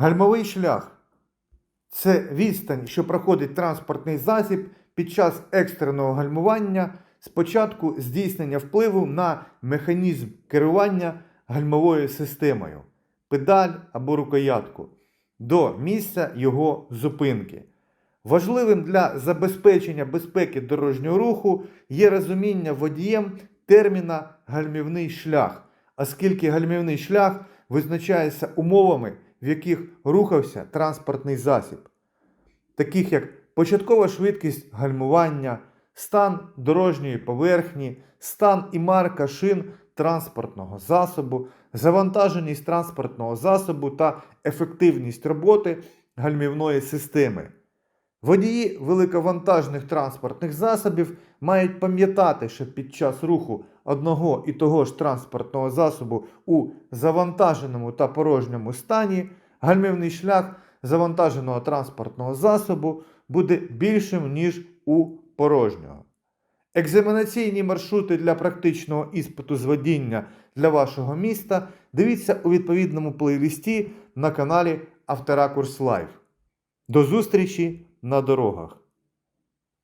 Гальмовий шлях це відстань, що проходить транспортний засіб під час екстреного гальмування з початку здійснення впливу на механізм керування гальмовою системою, педаль або рукоятку до місця його зупинки. Важливим для забезпечення безпеки дорожнього руху є розуміння водієм терміна гальмівний шлях, оскільки гальмівний шлях визначається умовами, в яких рухався транспортний засіб, таких як початкова швидкість гальмування, стан дорожньої поверхні, стан і марка шин транспортного засобу, завантаженість транспортного засобу та ефективність роботи гальмівної системи. Водії великовантажних транспортних засобів мають пам'ятати, що під час руху одного і того ж транспортного засобу у завантаженому та порожньому стані гальмівний шлях завантаженого транспортного засобу буде більшим, ніж у порожнього. Екзаменаційні маршрути для практичного іспиту з водіння для вашого міста дивіться у відповідному плейлисті на каналі Авторакурс Лайв. До зустрічі на дорогах.